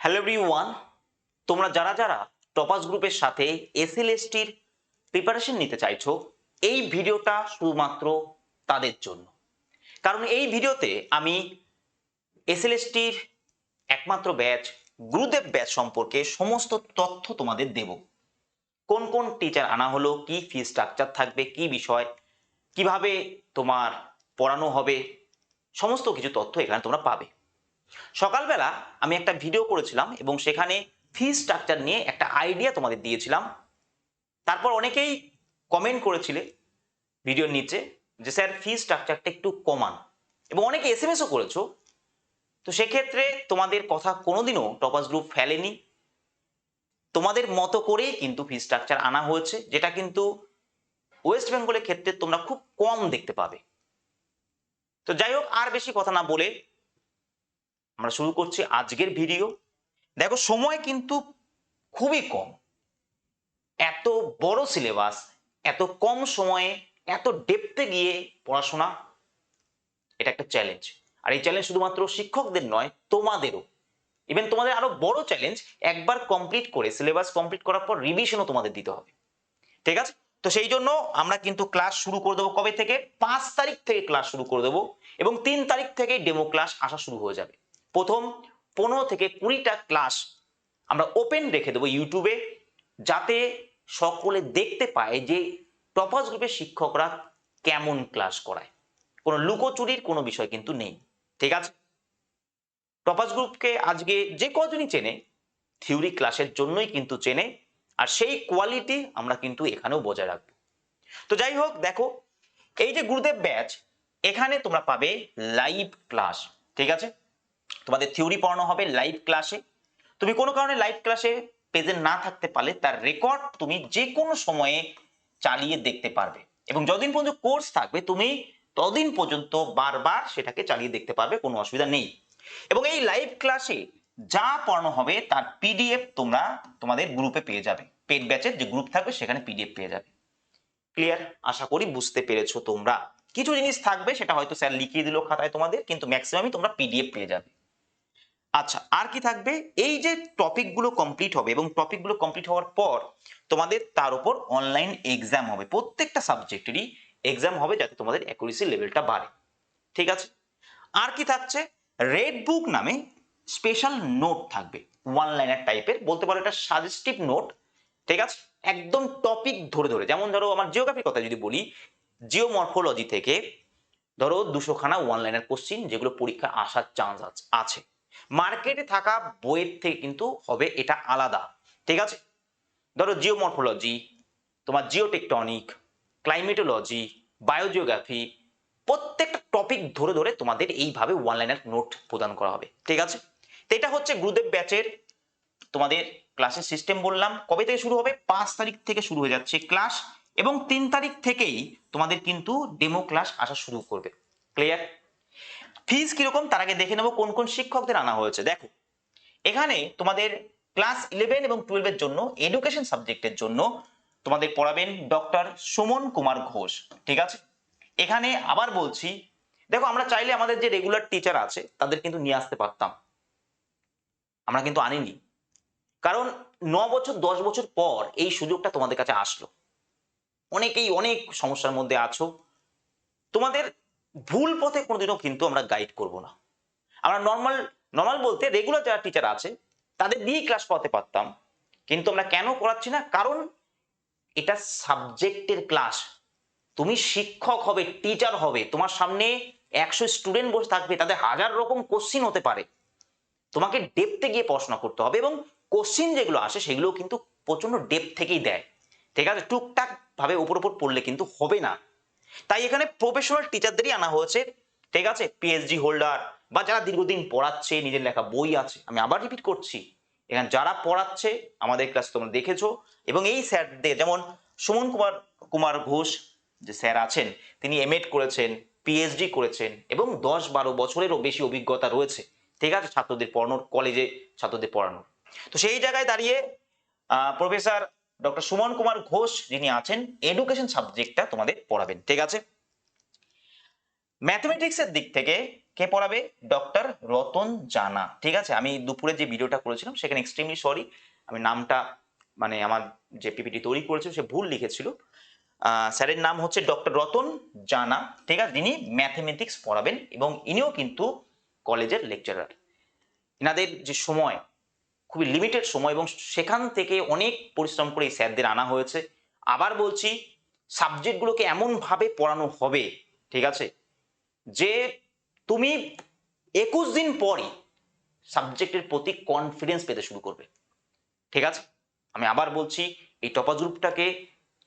Hello one তোমরা যারা যারা টপাস গ্রুপের সাথে এসএলএসটির প্রিপারেশন নিতে চাইছো, এই ভিডিওটা শুধুমাত্র তাদের জন্য। কারণ এই ভিডিওতে আমি এসএলএসটির একমাত্র ব্যাচ গুরুদেব ব্যাচ সম্পর্কে সমস্ত তথ্য তোমাদের দেব। কোন কোন টিচার আনা হলো, কি ফি স্ট্রাকচার থাকবে, কি বিষয়, কীভাবে তোমার পড়ানো হবে, সমস্ত কিছু তথ্য এখানে তোমরা পাবে। সকালবেলা আমি একটা ভিডিও করেছিলাম এবং সেখানে ফি স্ট্রাকচার নিয়ে একটা আইডিয়া তোমাদের দিয়েছিলাম। তারপর অনেকেই কমেন্ট করেছিলে ভিডিওর নিচে যে, স্যার ফি স্ট্রাকচারটা একটু কমান। এবং অনেকে এস এম এসও করেছ। তো সেক্ষেত্রে তোমাদের কথা কোনোদিনও টপাস গ্রুপ ফেলেনি। তোমাদের মতো করেই কিন্তু ফি স্ট্রাকচার আনা হয়েছে, যেটা কিন্তু ওয়েস্ট বেঙ্গলের ক্ষেত্রে তোমরা খুব কম দেখতে পাবে। তো যাই হোক, আর বেশি কথা না বলে আমরা শুরু করছি আজকের ভিডিও দেখো, সময় কিন্তু খুবই কম। এত বড় সিলেবাস এত কম সময়ে, এত ডেপতে গিয়ে পড়াশোনা, এটা একটা চ্যালেঞ্জ আর এই চ্যালেঞ্জ শুধুমাত্র শিক্ষকদের নয়, তোমাদেরও। ইভেন তোমাদের আরও বড় চ্যালেঞ্জ একবার কমপ্লিট করে সিলেবাস কমপ্লিট করার পর রিভিশনও তোমাদের দিতে হবে। ঠিক আছে? তো সেই জন্য আমরা কিন্তু ক্লাস শুরু করে দেবো কবে থেকে? পাঁচ তারিখ থেকে ক্লাস শুরু করে দেবো এবং তিন তারিখ থেকে ডেমো ক্লাস আসা শুরু হয়ে যাবে। প্রথম পনেরো থেকে কুড়িটা ক্লাস আমরা ওপেন রেখে দেবো ইউটিউবে যাতে সকলে দেখতে পায় যে টপাস গ্রুপের শিক্ষকরা কেমন ক্লাস করায়। কোনো লুকোচুরির কোনো বিষয় কিন্তু নেই, ঠিক আছে? টপাস গ্রুপকে আজকে যে কজনই চেনে থিওরি ক্লাসের জন্যই কিন্তু চেনে, আর সেই কোয়ালিটি আমরা কিন্তু এখানেও বজায় রাখব। তো যাই হোক, দেখো, এই যে গুরুদেব ব্যাচ, এখানে তোমরা পাবে লাইভ ক্লাস ঠিক আছে? তোমাদের থিওরি পড়ানো হবে লাইভ ক্লাসে তুমি কোনো কারণে লাইভ ক্লাসে প্রেজেন্ট না থাকতে পারলে তার রেকর্ড তুমি যে কোনো সময়ে চালিয়ে দেখতে পারবে। এবং যতদিন পর্যন্ত কোর্স থাকবে, তুমি ততদিন পর্যন্ত বারবার সেটাকে চালিয়ে দেখতে পারবে, কোনো অসুবিধা নেই। এবং এই লাইভ ক্লাসে যা পড়ানো হবে, তার পিডিএফ তোমরা তোমাদের গ্রুপে পেয়ে যাবে। পেড ব্যাচের যে গ্রুপ থাকবে, সেখানে পিডিএফ পেয়ে যাবে। ক্লিয়ার আশা করি বুঝতে পেরেছ তোমরা। কিছু জিনিস থাকবে, সেটা হয়তো স্যার লিখিয়ে দিল খাতায় তোমাদের, কিন্তু ম্যাক্সিমামই তোমরা পিডিএফ পেয়ে যাবে। আচ্ছা আর কি থাকবে? এই যে টপিকগুলো কমপ্লিট হবে এবং টপিকগুলো কমপ্লিট হওয়ার পর তোমাদের তার উপর অনলাইন এক্সাম হবে। প্রত্যেকটা সাবজেক্টেরই এক্সাম হবে যাতে তোমাদের অ্যাকুরেসি লেভেলটা বাড়ে। ঠিক আছে? আর কি থাকছে? রেড বুক নামে স্পেশাল নোট থাকবে। ওয়ান লাইনার টাইপের বলতে পারো এটা সাজেস্টিভ নোট ঠিক আছে? একদম টপিক ধরে ধরে। যেমন ধরো আমার জিওগ্রাফির কথা যদি বলি জিওমরফোলজি থেকে ধরো দুশোখানা ওয়ান লাইনার কোশ্চিন যেগুলো পরীক্ষা আসার চান্স আছে। মার্কেটে থাকা বইয়ের থেকে কিন্তু হবে এটা আলাদা। ঠিক আছে? ধরো জিওমরফোলজি, তোমার জিওটেকটনিক, ক্লাইমেটোলজি, বায়োজিওগ্রাফি, প্রত্যেকটা টপিক ধরে ধরে তোমাদের এইভাবে ওয়ান নোট প্রদান করা হবে। ঠিক আছে? তো এটা হচ্ছে গুরুদেব ব্যাচের তোমাদের ক্লাসের সিস্টেম বললাম। কবে থেকে শুরু হবে? পাঁচ তারিখ থেকে শুরু হয়ে যাচ্ছে ক্লাস এবং তিন তারিখ থেকেই তোমাদের কিন্তু ডেমো ক্লাস আসা শুরু করবে। ক্লিয়ার ফিজ কীরকম, তার আগে দেখে নেব কোন কোন শিক্ষকদের আনা হয়েছে। দেখো, এখানে তোমাদের ক্লাস ইলেভেন এবং টুয়েলভের জন্য এডুকেশন সাবজেক্টের জন্য তোমাদের পড়াবেন ডক্টর সুমন কুমার ঘোষ, ঠিক আছে? এখানে আবার বলছি, দেখো আমরা চাইলে আমাদের যে রেগুলার টিচার আছে, তাদের কিন্তু নিয়ে আসতে পারতাম। আমরা কিন্তু আনিনি। কারণ ন বছর, দশ বছর পর এই সুযোগটা তোমাদের কাছে আসলো। অনেকেই অনেক সমস্যার মধ্যে আছো। তোমাদের ভুল পথে কোনোদিনও কিন্তু আমরা গাইড করব না। আমরা নর্মাল নর্মাল বলতে রেগুলার যারা টিচার আছে, তাদের দিয়েই ক্লাস করাতে পারতাম। কিন্তু আমরা কেন করাচ্ছি না? কারণ এটা সাবজেক্টের ক্লাস তুমি শিক্ষক হবে টিচার হবে, তোমার সামনে একশো স্টুডেন্ট বসে থাকবে, তাদের হাজার রকম কোশ্চিন হতে পারে। তোমাকে ডেপতে গিয়ে পড়াশোনা করতে হবে এবং কোশ্চিন যেগুলো আসে সেগুলো কিন্তু প্রচণ্ড ডেপ থেকেই দেয়। ঠিক আছে? টুকটাক ভাবে ওপর উপর পড়লে কিন্তু হবে না। তাই এখানে প্রফেশনাল টিচারদেরই আনা হয়েছে, ঠিক আছে? পিএইচডি হোল্ডার বা যারা দীর্ঘদিন পড়াচ্ছে, নিজের লেখা বই আছে, আমি আবার রিপিট করছি। এখানে যারা পড়াচ্ছে, আমাদের ক্লাস তোমরা দেখেছ এবং এই স্যারদের, যেমন সুমন কুমার কুমার ঘোষ যে স্যার আছেন, তিনি এমএড করেছেন পিএইচডি করেছেন এবং দশ বারো বছরেরও বেশি অভিজ্ঞতা রয়েছে, ঠিক আছে? ছাত্রদের পড়ানোর কলেজে ছাত্রদের পড়ানোর। তো সেই জায়গায় দাঁড়িয়ে প্রফেসর ডক্টর সুমন কুমার ঘোষ যিনি আছেন এডুকেশন সাবজেক্টটা তোমাদের পড়াবেন, ঠিক আছে? ম্যাথমেটিক্সের দিক থেকে কে পড়াবে? ডক্টর রতন জানা, ঠিক আছে? আমি দুপুরে যে ভিডিওটা করেছিলাম, সেখানে এক্সট্রিমলি সরি আমি নামটা মানে আমার যে পিপিটি তৈরি করেছিল, সে ভুল লিখেছিল। স্যারের নাম হচ্ছে ডক্টর রতন জানা, ঠিক আছে? যিনি ম্যাথমেটিক্স পড়াবেন এবং ইনিও কিন্তু কলেজের লেকচারার এনাদের যে সময় খুবই লিমিটেড সময় এবং সেখান থেকে অনেক পরিশ্রম করে এই স্যারদের আনা হয়েছে। আবার বলছি সাবজেক্টগুলোকে এমনভাবে পড়ানো হবে, ঠিক আছে? যে তুমি একুশ দিন পরই সাবজেক্টের প্রতি কনফিডেন্স পেতে শুরু করবে, ঠিক আছে? আমি আবার বলছি, এই টপার গ্রুপটাকে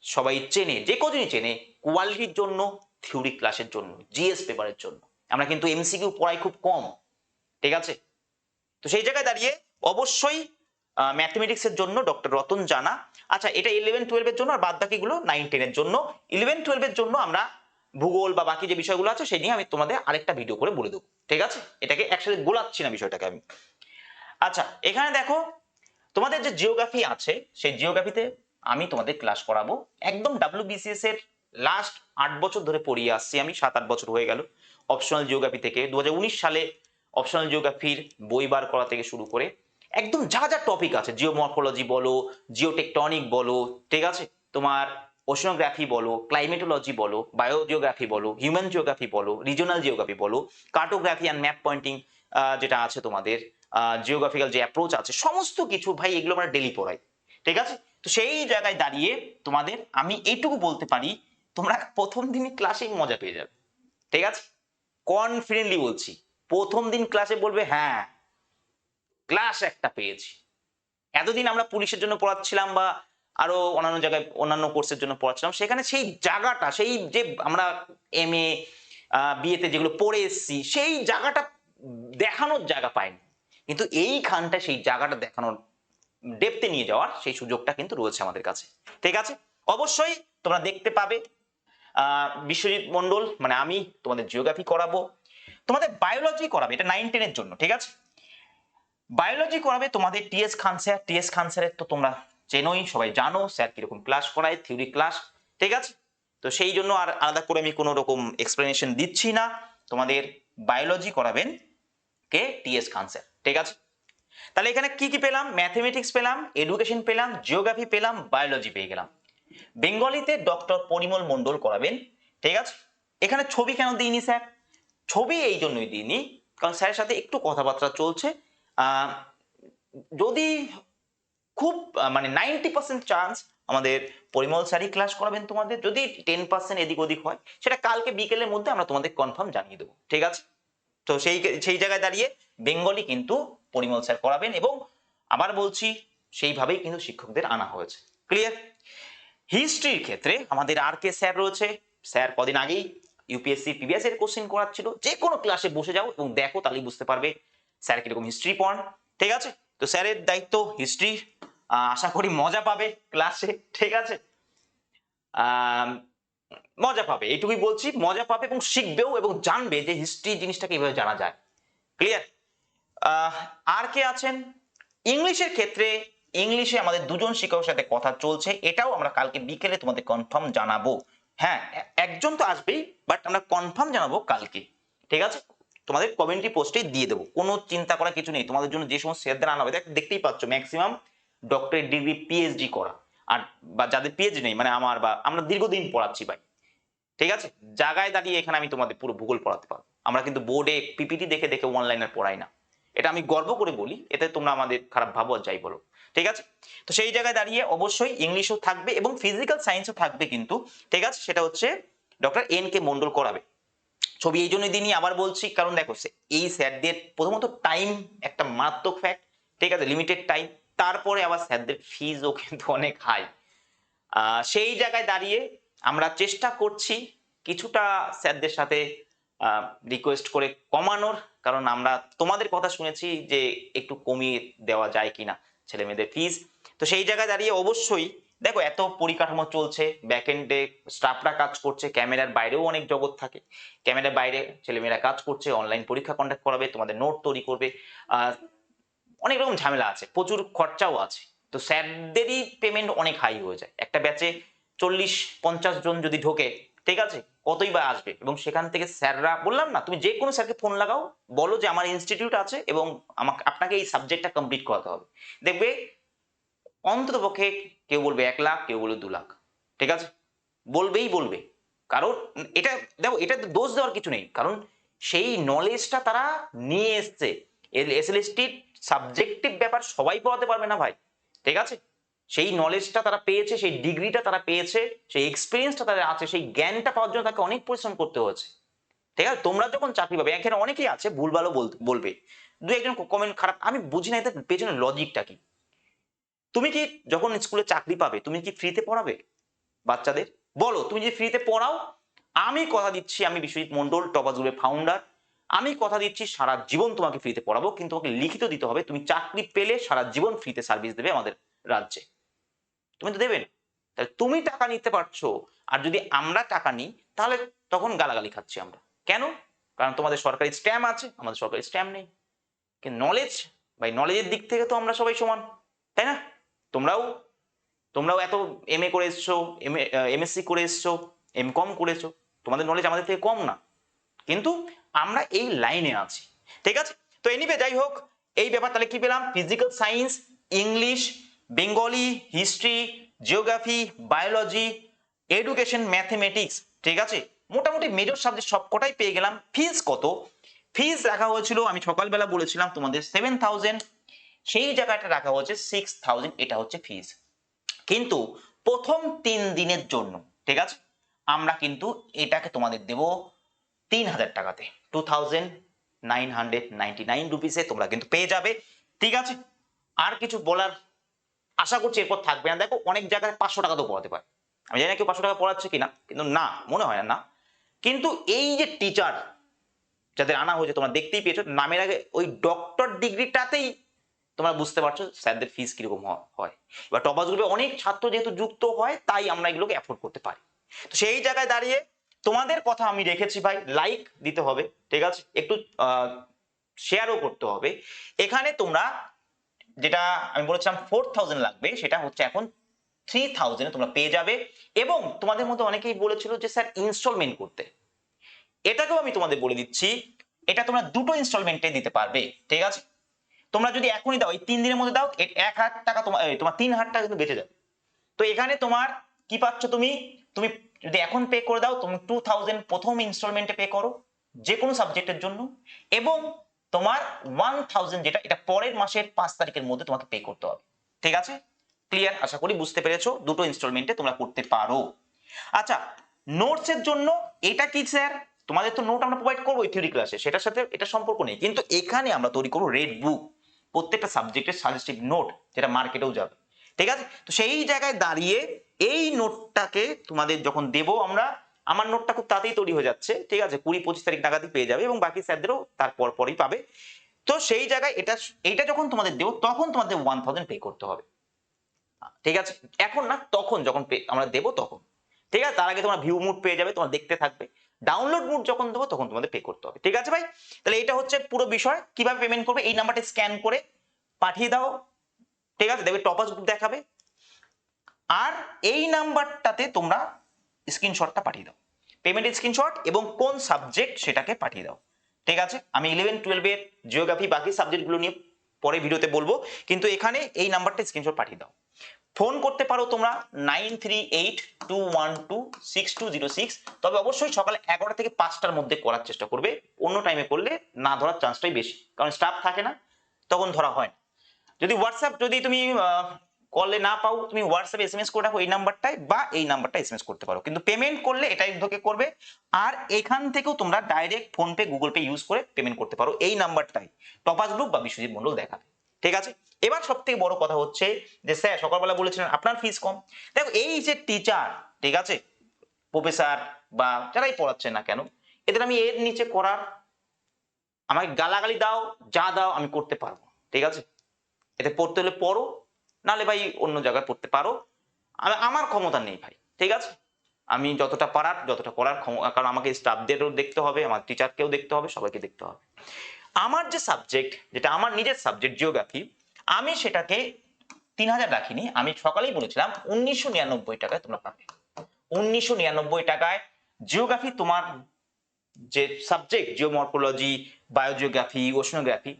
সবাই চেনে, যে কজনই চেনে কোয়ালিটির জন্য থিওরি ক্লাসের জন্য জিএস পেপারের জন্য। আমরা কিন্তু এমসিকিউ পড়াই খুব কম, ঠিক আছে? তো সেই জায়গায় দাঁড়িয়ে অবশ্যই ম্যাথমেটিক্সের জন্য ডক্টর রতন জানা। আচ্ছা এটা ইলেভেন টুয়েলভের জন্য আর বাদ বাকিগুলো নাইন টেনের জন্য। ইলেভেন টুয়েলভের জন্য আমরা ভূগোল বা বাকি যে বিষয়গুলো আছে সেই নিয়ে আমি তোমাদের আরেকটা ভিডিও করে বলে দেবো। ঠিক আছে? এটাকে একসাথে গোলাচ্ছি না বিষয়টাকে আমি। আচ্ছা এখানে দেখো, তোমাদের যে জিওগ্রাফি আছে, সেই জিওগ্রাফিতে আমি তোমাদের ক্লাস করাবো। একদম ডাব্লিউবিসিএস এর লাস্ট আট বছর ধরে পড়িয়ে আসছি আমি, সাত, আট বছর হয়ে গেল অপশনাল জিওগ্রাফি থেকে। দু হাজার উনিশ সালে অপশনাল জিওগ্রাফির বই বার করা থেকে শুরু করে একদম যা যা টপিক আছে জিওমরফোলজি বলো জিওটেকটনিক বলো, ঠিক আছে? তোমার ওশনোগ্রাফি বলো ক্লাইমেটোলজি বলো বায়োজিওগ্রাফি বলো হিউম্যান জিওগ্রাফি বলো রিজনাল জিওগ্রাফি বলো কার্টোগ্রাফি অ্যান্ড ম্যাপ পয়েন্টিং যেটা আছে তোমাদের জিওগ্রাফিক্যাল যে অ্যাপ্রোচ আছে, সমস্ত কিছু ভাই এগুলো আমরা ডেলি পড়াই, ঠিক আছে? তো সেই জায়গায় দাঁড়িয়ে তোমাদের আমি এইটুকু বলতে পারি, তোমরা প্রথম দিনই ক্লাসেই মজা পেয়ে যাবে, ঠিক আছে? কনফিডেন্টলি বলছি, প্রথম দিন ক্লাসে বলবে হ্যাঁ ক্লাস একটা পেয়েছি। এতদিন আমরা পুলিশের জন্য পড়াচ্ছিলাম বা আরও অন্যান্য জায়গায় অন্যান্য কোর্সের জন্য পড়াচ্ছিলাম, সেখানে সেই জায়গাটা, সেই যে আমরা এম এ বিয়েতে যেগুলো পড়ে এসছি, সেই জায়গাটা দেখানোর জায়গা পাইনি। কিন্তু এইখানটা সেই জায়গাটা দেখানোর ডেপতে নিয়ে যাওয়ার সেই সুযোগটা কিন্তু রয়েছে আমাদের কাছে। ঠিক আছে? অবশ্যই তোমরা দেখতে পাবে বিশ্বজিৎ মন্ডল মানে আমি তোমাদের জিওগ্রাফি করাবো। তোমাদের বায়োলজি করাবে, এটা নাইন টেনের জন্য, ঠিক আছে? বায়োলজি করাবে তোমাদের TS Khan sir TS Khan স্যারের তো তোমরা চেনোই, সবাই জানো, স্যার কীরকম ক্লাস করায় থিওরি ক্লাস ঠিক আছে? তো সেই জন্য আর আলাদা করে আমি কোনো রকম এক্সপ্লেনেশন দিচ্ছি না। তোমাদের বায়োলজি করাবেন কে? টিএস খান স্যার ঠিক আছে? তাহলে এখানে কি কি পেলাম? ম্যাথমেটিক্স পেলাম এডুকেশন পেলাম জিওগ্রাফি পেলাম বায়োলজি পেয়ে গেলাম। বেঙ্গলিতে ডক্টর পরিমল মণ্ডল করাবেন, ঠিক আছে? এখানে ছবি কেন দিইনি, স্যার? ছবি এই জন্যই দিইনি, কারণ স্যারের সাথে একটু কথাবার্তা চলছে। যদি খুব মানে নাইনটি পার্সেন্ট চান্স আমাদের পরিমল স্যারই ক্লাস করাবেন তোমাদের, যদি টেন পার্সেন্ট এদিক ওদিক হয়, সেটা কালকে বিকেলের মধ্যে আমরা তোমাদের কনফার্ম জানিয়ে দেবো, ঠিক আছে? তো সেই সেই জায়গায় দাঁড়িয়ে বেঙ্গলি কিন্তু পরিমল স্যার করাবেন এবং আবার বলছি, সেইভাবেই কিন্তু শিক্ষকদের আনা হয়েছে ক্লিয়ার হিস্ট্রির ক্ষেত্রে আমাদের আর কে স্যার রয়েছে, স্যার কদিন আগেই ইউপিএসসি পিবিএস এর কোশ্চেন করাচ্ছিল যে কোনো ক্লাসে বসে যাও এবং দেখো, তাহলেই বুঝতে পারবে স্যার কীরকম হিস্ট্রি পড়ান, ঠিক আছে? তো স্যারের দায়িত্ব হিস্ট্রি আশা করি মজা পাবে ক্লাসে ঠিক আছে? মজা পাবে, এইটুকুই বলছি, মজা পাবে এবং শিখবেও এবং জানবে যে হিস্ট্রি জিনিসটাকে এইভাবে জানা যায়। ক্লিয়ার আর কে আছেন? ইংলিশের ক্ষেত্রে, ইংলিশে আমাদের দুজন শিক্ষকের সাথে কথা চলছে, এটাও আমরা কালকে বিকেলে তোমাদের কনফার্ম জানাব। হ্যাঁ একজন তো আসবেই বাট আমরা কনফার্ম জানাব কালকে, ঠিক আছে? তোমাদের কমিউনিটি পোস্টে দিয়ে দেবো। কোনো চিন্তা করার কিছু নেই। তোমাদের জন্য যে সমস্ত স্যারদের আনা হবে, দেখ- দেখতেই পাচ্ছ ম্যাক্সিমাম ডক্টরেট ডিগ্রি পিএইচডি করা। আর, বা যাদের পিএইচডি নেই মানে আমার বা, আমরা দীর্ঘদিন পড়াচ্ছি ভাই। ঠিক আছে? জায়গায় দাঁড়িয়ে এখানে আমি তোমাদের পুরো ভূগোল পড়াতে পারব। আমরা কিন্তু বোর্ডে পিপিটি দেখে দেখে অনলাইনের পড়াই না। এটা আমি গর্ব করে বলি, এতে তোমরা আমাদের খারাপ ভাবো যাই বলো। ঠিক আছে? তো সেই জায়গায় দাঁড়িয়ে অবশ্যই ইংলিশও থাকবে এবং ফিজিক্যাল সায়েন্সও থাকবে কিন্তু। ঠিক আছে? সেটা হচ্ছে ডক্টর এন কে মন্ডল করাবে। ছবি এই জন্যই দিনই আবার বলছি, কারণ দেখো এই স্যারদের প্রথমত টাইম একটা মারাত্মক ফ্যাক্ট ঠিক আছে লিমিটেড টাইম তারপরে আবার স্যারদের ফিজও কিন্তু অনেক হাই সেই জায়গায় দাঁড়িয়ে আমরা চেষ্টা করছি কিছুটা স্যারদের সাথে রিকোয়েস্ট করে কমানোর, কারণ আমরা তোমাদের কথা শুনেছি যে একটু কমিয়ে দেওয়া যায় কিনা ছেলে মেয়েদের ফিজ তো সেই জায়গায় দাঁড়িয়ে অবশ্যই দেখো, এত পরিকাঠামো চলছে ব্যাকএন্ডে স্টাফরা কাজ করছে ক্যামেরার বাইরেও অনেক জগৎ থাকে। ক্যামেরার বাইরে ছেলেমেয়েরা কাজ করছে অনলাইন পরীক্ষা কন্ডাক্ট করাবে, তোমাদের নোট তৈরি করবে। অনেক রকম ঝামেলা আছে, প্রচুর খরচাও আছে। তো স্যারদেরই পেমেন্ট অনেক হাই হয়ে যায়। একটা ব্যাচে চল্লিশ, পঞ্চাশ জন যদি ঢোকে, ঠিক আছে, কতই বা আসবে? এবং সেখান থেকে স্যাররা, বললাম না, তুমি যে কোনো স্যারকে ফোন লাগাও, বলো যে আমার ইনস্টিটিউট আছে এবং আমাকে, আপনাকে এই সাবজেক্টটা কমপ্লিট করাতে হবে। দেখবে অন্তত পক্ষে কেউ বলবে এক লাখ, কেউ বলবে দু লাখ। ঠিক আছে? বলবেই বলবে। কারণ এটা, দেখো, এটা দোষ দেওয়ার কিছু নেই। কারণ সেই নলেজটা তারা নিয়ে এসছে। এসএলএসটির সাবজেক্টিভ ব্যাপার সবাই পড়াতে পারবে না ভাই। ঠিক আছে? সেই নলেজটা তারা পেয়েছে, সেই ডিগ্রিটা তারা পেয়েছে, সেই এক্সপিরিয়েন্সটা তাদের আছে, সেই জ্ঞানটা পাওয়ার জন্য তাকে অনেক পরিশ্রম করতে হয়েছে। ঠিক আছে? তোমরা যখন চাকরি পাবে, এখানে অনেকেই আছে, ভুলভালও বল- বলবে। দু একজন কমেন্ট খারাপ, আমি বুঝি না এদের পেছনে লজিকটা কি? তুমি কি যখন স্কুলে চাকরি পাবে, তুমি কি ফ্রিতে পড়াবে? বাচ্চাদের? বলো, তুমি যদি ফ্রিতে পড়াও, আমি কথা দিচ্ছি, আমি বিশ্বজিৎ মন্ডল টপাস গ্রুপের ফাউন্ডার আমি কথা দিচ্ছি, সারা জীবন তোমাকে ফ্রিতে পড়াবো, কিন্তু তোমাকে লিখিত দিতে হবে, তুমি চাকরি পেলে সারা জীবন ফ্রিতে সার্ভিস দেবে আমাদের রাজ্যে। তুমি তো দেবে না তাহলে তুমি টাকা নিতে পারছ, আর যদি আমরা টাকা নিই, তাহলে তখন গালাগালি খাচ্ছি আমরা। কেন? কারণ তোমাদের সরকারি স্ট্যাম্প আছে, আমাদের সরকারি স্ট্যাম্প নেই। কিন্তু নলেজ ভাই নলেজের দিক থেকে তো আমরা সবাই সমান, তাই না? তোমরাও তোমরাও এত এম এ করে এসছো এম এমএসসি করে এসছো এম কম করেছ তোমাদের নলেজ আমাদের থেকে কম না। কিন্তু আমরা এই লাইনে আছি, ঠিক আছে? তো এনিবে যাই হোক, এই ব্যাপার তাহলে কি পেলাম? Physical science English Bengali history geography biology education mathematics ঠিক আছে? মোটামুটি মেজর সাবজেক্ট সবকটাই পেয়ে গেলাম। ফিজ কত? ফিজ রাখা হয়েছিল, আমি সকালবেলা বলেছিলাম তোমাদের সেভেন থাউজেন্ড সেই জায়গাটা রাখা হয়েছে সিক্স থাউজেন্ড এটা হচ্ছে ফিজ কিন্তু প্রথম তিন দিনের জন্য, ঠিক আছে? আমরা কিন্তু এটাকে তোমাদের দেব তিন হাজার টাকাতে two thousand nine hundred nine রুপিসে তোমরা কিন্তু পেয়ে যাবে, ঠিক আছে? আর কিছু বলার আশা করছি এরপর থাকবে না। দেখো, অনেক জায়গায় পাঁচশো টাকা তো পড়াতে পারে। আমি জানি না কেউ পাঁচশো টাকা পড়াচ্ছে কিনা, কিন্তু না, মনে হয় না কিন্তু এই যে টিচার যাদের আনা হয়েছে, তোমরা দেখতেই পেয়েছ, নামের আগে ওই ডক্টর ডিগ্রিটাতেই তোমরা বুঝতে পারছ স্যারদের ফিস কীরকম হয়। এবার টপাস গ্রুপে অনেক ছাত্র যেহেতু যুক্ত হয়, তাই আমরা এগুলোকে অ্যাফোর্ড করতে পারি। তো সেই জায়গায় দাঁড়িয়ে তোমাদের কথা আমি রেখেছি ভাই লাইক দিতে হবে, ঠিক আছে? একটু শেয়ারও করতে হবে। এখানে তোমরা যেটা আমি বলেছিলাম ফোর থাউজেন্ড লাগবে, সেটা হচ্ছে এখন থ্রি থাউজেন্ডে তোমরা পেয়ে যাবে। এবং তোমাদের মধ্যে অনেকেই বলেছিল যে, স্যার ইনস্টলমেন্ট করতে। এটাকেও আমি তোমাদের বলে দিচ্ছি, এটা তোমরা দুটো ইনস্টলমেন্টে দিতে পারবে, ঠিক আছে? তোমরা যদি এখনই দাও, এই তিন দিনের মধ্যে দাও এক হাজার টাকা তোমার তোমার তিন হাজার টাকা কিন্তু বেঁচে যাবে। তো এখানে তোমার কি পাচ্ছ তুমি? তুমি যদি এখন পে করে দাও, তুমি টু থাউজেন্ড প্রথম ইনস্টলমেন্টে পে করো যে কোনো সাবজেক্টের জন্য, এবং তোমার ওয়ান থাউজেন্ড যেটা, এটা পরের মাসের পাঁচ তারিখের মধ্যে তোমাকে পে করতে হবে। ঠিক আছে? ক্লিয়ার আশা করি বুঝতে পেরেছ, দুটো ইনস্টলমেন্টে তোমরা করতে পারো। আচ্ছা নোটস এর জন্য এটা কি স্যার তোমাদের তো নোট আমরা প্রোভাইড করব থিওরি ক্লাসে সেটার সাথে এটা সম্পর্ক নেই। কিন্তু এখানে আমরা তৈরি করব রেড বুক প্রত্যেকটা সাবজেক্টের সাজেস্টিভ নোট যেটা মার্কেটেও যাবে। ঠিক আছে? তো সেই জায়গায় দাঁড়িয়ে এই নোটটাকে তোমাদের যখন দেব আমরা, আমার নোটটা খুব তাড়াতাড়ি তৈরি হয়ে যাচ্ছে, ঠিক আছে? কুড়ি, পঁচিশ তারিখ নাগাদই পেয়ে যাবে এবং বাকি স্যারদেরও তারপর পরই পাবে। তো সেই জায়গায় এটা এটা যখন তোমাদের দেবো, তখন তোমাদের ওয়ান থাউজেন্ড পে করতে হবে। ঠিক আছে? এখন না, তখন যখন আমরা দেবো তখন। ঠিক আছে? তার আগে তোমরা ভিউ মুড পেয়ে যাবে, তোমরা দেখতে থাকবে। ডাউনলোড মুড যখন দেবো, তখন তোমাদের পে করতে হবে। ঠিক আছে ভাই? তাহলে এটা হচ্ছে পুরো বিষয়। কীভাবে পেমেন্ট করবে? এই নাম্বারটা স্ক্যান করে পাঠিয়ে দাও। ঠিক আছে? দেখবে টপাস গ্রুপ দেখাবে। আর এই নাম্বারটাতে তোমরা স্ক্রিনশটটা পাঠিয়ে দাও। পেমেন্টের স্ক্রিনশট এবং কোন সাবজেক্ট সেটাকে পাঠিয়ে দাও। ঠিক আছে? আমি ইলেভেন টুয়েলভের জিওগ্রাফি বাকি সাবজেক্টগুলো নিয়ে পরে ভিডিওতে বলব। কিন্তু এখানে এই নাম্বারটা স্ক্রিনশট পাঠিয়ে দাও। ফোন করতে পারো তোমরা nine three eight two one two six two zero six. তবে অবশ্যই সকাল এগারোটা থেকে পাঁচটার মধ্যে করার চেষ্টা করবে। অন্য টাইমে করলে না ধরার চান্সটাই বেশি। কারণ স্টাফ থাকে না, তখন ধরা হয় না। যদি হোয়াটসঅ্যাপ যদি তুমি কলে না পাও, তুমি হোয়াটসঅ্যাপে এস এম এস করে রাখো এই নাম্বারটায় বা এই নাম্বারটা এস এম এস করতে পারো। কিন্তু পেমেন্ট করলে এটাই ধোকে করবে। আর এখান থেকেও তোমরা direct PhonePe Google Pay use করে পেমেন্ট করতে পারো এই নাম্বারটাই টপাস গ্রুপ বা বিশ্বজিৎ মন্ডল দেখাবে। ঠিক আছে? এবার সব থেকে বড় কথা হচ্ছে যে, স্যার সকালবেলা বলেছিলেন, আপনার ফিস কম। দেখো, এই যে টিচার ঠিক আছে? প্রফেসর বা যারাই পড়াচ্ছে না কেন, এদের আমি এর নিচে করার আমাকে গালাগালি দাও, যা দাও আমি করতে পারব, ঠিক আছে? এতে পড়তে হলে পড়ো, নাহলে ভাই অন্য জায়গায় পড়তে পারো। আমার ক্ষমতা নেই ভাই, ঠিক আছে? আমি যতটা পারার, যতটা করার ক্ষমতা কারণ আমাকে স্টাফদেরও দেখতে হবে, আমার টিচারকেও দেখতে হবে, সবাইকে দেখতে হবে। আমার যে সাবজেক্ট যেটা আমার নিজের সাবজেক্ট জিওগ্রাফি আমি সেটাকে তিন হাজার রাখিনি আমি সকালেই বলেছিলাম, উনিশশো নিরানব্বই টাকায় তোমরা পাবে। উনিশশো নিরানব্বই টাকায় জিওগ্রাফি তোমার যে সাবজেক্ট জিওমর্ফোলজি বায়োজিওগ্রাফি ওশনোগ্রাফি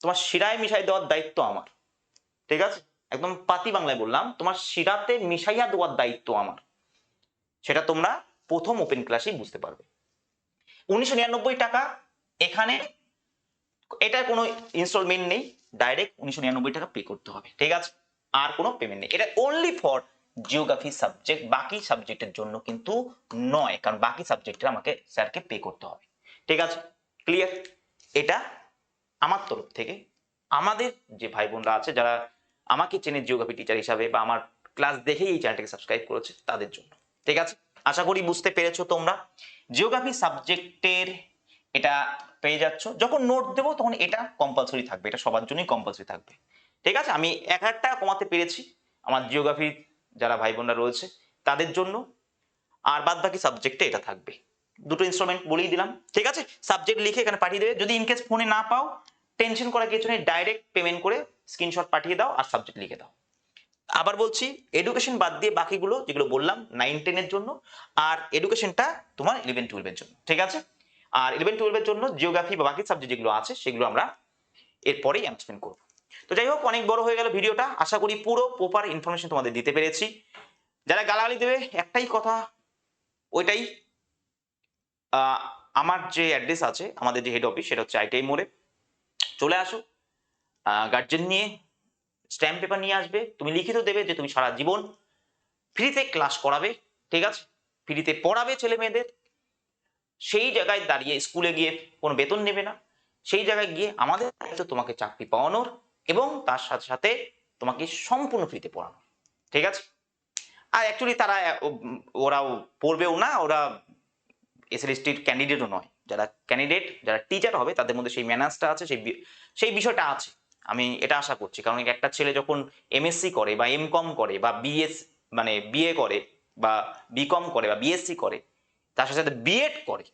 তোমার শিরায় মিশাই দেওয়ার দায়িত্ব আমার। ঠিক আছে? একদম পাতি বাংলায় বললাম, তোমার শিরাতে মিশাইয়া দেওয়ার দায়িত্ব আমার। সেটা তোমরা প্রথম ওপেন ক্লাসেই বুঝতে পারবে। উনিশশো নিরানব্বই টাকা এখানে এটার কোনো ইনস্টলমেন্ট নেই ডাইরেক্ট উনিশশো নিরানব্বই টাকা পে করতে হবে, ঠিক আছে? আর কোনো পেমেন্ট নেই। এটা অনলি ফর জিওগ্রাফি সাবজেক্ট বাকি সাবজেক্টের জন্য কিন্তু নয়, কারণ বাকি সাবজেক্টে আমাকে স্যারকে পে করতে হবে, ঠিক আছে? ক্লিয়ার এটা আমার তরফ থেকে। আমাদের যে ভাই বোনরা আছে, যারা আমাকে চেনে জিওগ্রাফি টিচার হিসাবে বা আমার ক্লাস দেখেই এই চ্যানেলটাকে সাবস্ক্রাইব করেছে, তাদের জন্য, ঠিক আছে? আশা করি বুঝতে পেরেছ তোমরা। জিওগ্রাফি সাবজেক্টের এটা পেয়ে যাচ্ছ। যখন নোট দেবো তখন এটা কম্পালসরি থাকবে, এটা সবার জন্যই কম্পালসরি থাকবে। ঠিক আছে? আমি এক হাজার টাকা কমাতে পেরেছি। আমার জিওগ্রাফি যারা ভাই বোনরা রয়েছে, তাদের জন্য। আর বাদ বাকি সাবজেক্টে এটা থাকবে। দুটো ইনস্ট্রুমেন্ট বলেই দিলাম। ঠিক আছে? সাবজেক্ট লিখে এখানে পাঠিয়ে দেবে। যদি ইনকেস ফোনে না পাও টেনশন করা কিছু নেই। ডাইরেক্ট পেমেন্ট করে স্ক্রিনশট পাঠিয়ে দাও আর সাবজেক্ট লিখে দাও। আবার বলছি এডুকেশন বাদ দিয়ে বাকিগুলো যেগুলো বললাম নাইন টেনের জন্য। আর এডুকেশনটা তোমার ইলেভেন টুয়েলভের জন্য। ঠিক আছে? আর ইলেভেন টুয়েলভের জন্য জিওগ্রাফি বা বাকি সাবজেক্ট যেগুলো আছে, সেগুলো আমরা এরপরেই অ্যানাউন্সমেন্ট করব। তো যাই হোক, অনেক বড় হয়ে গেল ভিডিওটা। আশা করি পুরো প্রপার ইনফরমেশন তোমাদের দিতে পেরেছি। যারা গালাগালি দেবে, একটাই কথা, ওইটাই আমার যে অ্যাড্রেস আছে, আমাদের যে হেড অফিস সেটা হচ্ছে আইটিআই মোড়ে। চলে আসো গার্জেন নিয়ে স্ট্যাম্প পেপার নিয়ে আসবে। তুমি লিখিত দেবে যে তুমি সারা জীবন ফ্রিতে ক্লাস করাবে, ঠিক আছে? ফ্রিতে পড়াবে ছেলে মেয়েদের সেই জায়গায় দাঁড়িয়ে স্কুলে গিয়ে কোনো বেতন নেবে না। সেই জায়গায় গিয়ে আমাদের দায়িত্ব তোমাকে চাকরি পাওয়ানোর এবং তার সাথে সাথে তোমাকে সম্পূর্ণ ফ্রিতে পড়ানো ঠিক আছে? আর অ্যাকচুয়ালি তারা, ওরাও পড়বেও না, ওরা এসএলএসটির ক্যান্ডিডেটও নয়। যারা ক্যান্ডিডেট যারা টিচার হবে, তাদের মধ্যে সেই ম্যানার্সটা আছে, সেই সেই বিষয়টা আছে। আমি এটা আশা করছি। কারণ একটা ছেলে যখন এমএসসি করে বা এম কম করে বা বিএস মানে বিএ করে বা বিকম করে বা বিএসসি করে তার সাথে সাথে বিএড করে,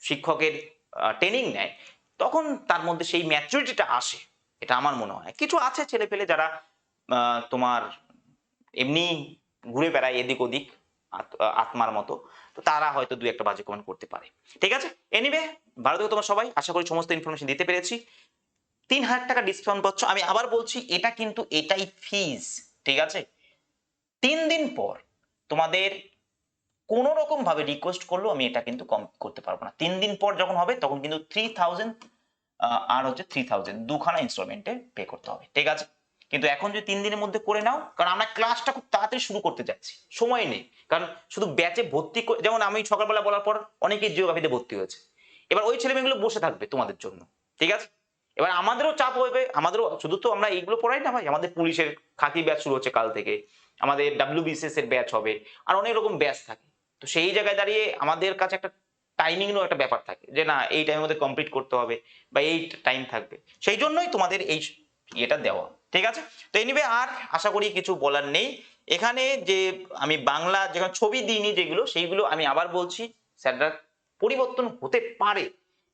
শিক্ষকের ট্রেনিং নেয়, তখন তার মধ্যে সেই ম্যাচুরিটিটা আসে, এটা আমার মনে হয়। কিছু আছে ছেলে পেলে যারা তোমার এমনি ঘুরে বেড়ায় এদিক ওদিক, আত- আত্মার মতো, তো তারা হয়তো দু একটা বাজে কমেন্ট করতে পারে। ঠিক আছে? এনিবে থেকো তোমার সবাই, আশা করি সমস্ত ইনফরমেশন দিতে পেরেছি। তিন হাজার টাকা ডিসকাউন্ট পাচ্ছ, আমি আবার বলছি, এটা কিন্তু এটাই ফিজ ঠিক আছে? তিন দিন পর তোমাদের কোন রকম ভাবে রিকোয়েস্ট করলেও আমি এটা কিন্তু কম করতে পারব না। তিন দিন পর যখন হবে, তখন কিন্তু থ্রি থাউজেন্ড আর হচ্ছে থ্রি থাউজেন্ড দুখানা ইনস্টলমেন্টে পে করতে হবে। ঠিক আছে? কিন্তু এখন যদি তিন দিনের মধ্যে করে নাও, কারণ আমরা ক্লাসটা খুব তাড়াতাড়ি শুরু করতে যাচ্ছি। সময় নেই। কারণ শুধু ব্যাচে ভর্তি যেমন আমি সকালবেলা বলার পর অনেকেই জিওগ্রাফিতে ভর্তি হয়েছে। এবার ওই ছেলেমেয়েগুলো বসে থাকবে তোমাদের জন্য। ঠিক আছে? এবার আমাদেরও চাপ হবে। আমাদেরও শুধু তো আমরা এইগুলো পড়াই না ভাই। আমাদের পুলিশের খাকি ব্যাচ শুরু হচ্ছে কাল থেকে। আমাদের ডাব্লিউবিসিএস এর ব্যাচ হবে। আর অনেক রকম ব্যাচ থাকে। তো সেই জায়গায় দাঁড়িয়ে আমাদের কাছে একটা টাইমিংও একটা ব্যাপার থাকে যে না, এই টাইমের মধ্যে কমপ্লিট করতে হবে বা এই টাইম থাকবে। সেই জন্যই তোমাদের এই ইয়েটা দেওয়া, ঠিক আছে? তো এনিবে আর আশা করি কিছু বলার নেই। এখানে যে আমি বাংলা যেখানে ছবি দিইনি যেগুলো, সেইগুলো আমি আবার বলছি স্যাররা পরিবর্তন হতে পারে,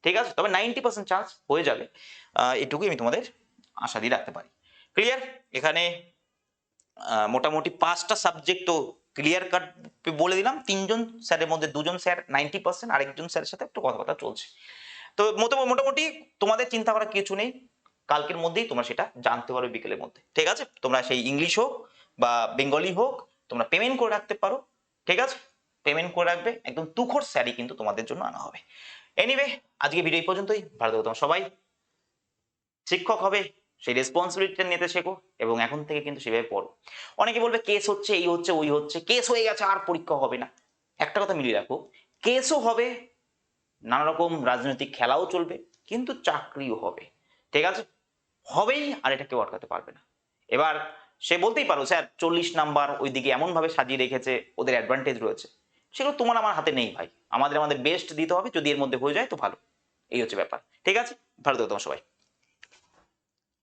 ঠিক আছে? তবে নাইনটি পার্সেন্ট চান্স হয়ে যাবে। এটুকুই আমি তোমাদের আশা দিয়ে রাখতে পারি। ক্লিয়ার এখানে মোটামুটি পাঁচটা সাবজেক্ট তো ক্লিয়ার কাট বলে দিলাম, তিনজন স্যারের মধ্যে দুজন স্যার নাইনটি পার্সেন্ট আরেকজন স্যারের সাথে একটু কথাবার্তা চলছে। তো মোটামুটি তোমাদের চিন্তা করার কিছু নেই, কালকের মধ্যেই তোমরা সেটা জানতে পারবে বিকেলের মধ্যে। ঠিক আছে? তোমরা সেই ইংলিশ হোক বা বেঙ্গলি হোক, তোমরা পেমেন্ট করে রাখতে পারো। ঠিক আছে? পেমেন্ট করে রাখবে, একদম তুখোর স্যারই কিন্তু তোমাদের জন্য আনা হবে। এনিওয়ে আজকে ভিডিও এই পর্যন্তই। ভালো থেকো তোমরা সবাই। শিক্ষক হবে। সেই রেসপন্সিবিলিটিটা নিতে শেখো এবং এখন থেকে কিন্তু সেভাবে পড়ো। অনেকে বলবে, কেস হচ্ছে, এই হচ্ছে, ওই হচ্ছে, কেস হয়ে গেছে, আর পরীক্ষা হবে না। একটা কথা মিলিয়ে রাখো, কেসও হবে নানা রকম রাজনৈতিক খেলাও চলবে, কিন্তু চাকরিও হবে। ঠিক আছে? হবেই, আর এটা কেউ আটকাতে পারবে না। এবার সে বলতেই পারো, স্যার, চল্লিশ নাম্বার ওইদিকে এমন ভাবে সাজিয়ে রেখেছে, ওদের অ্যাডভান্টেজ রয়েছে। সেগুলো তোমার আমার হাতে নেই ভাই। আমাদের আমাদের বেস্ট দিতে হবে, যদি এর মধ্যে হয়ে যায় তো ভালো। এই হচ্ছে ব্যাপার। ঠিক আছে? ভালো তোমার সবাই।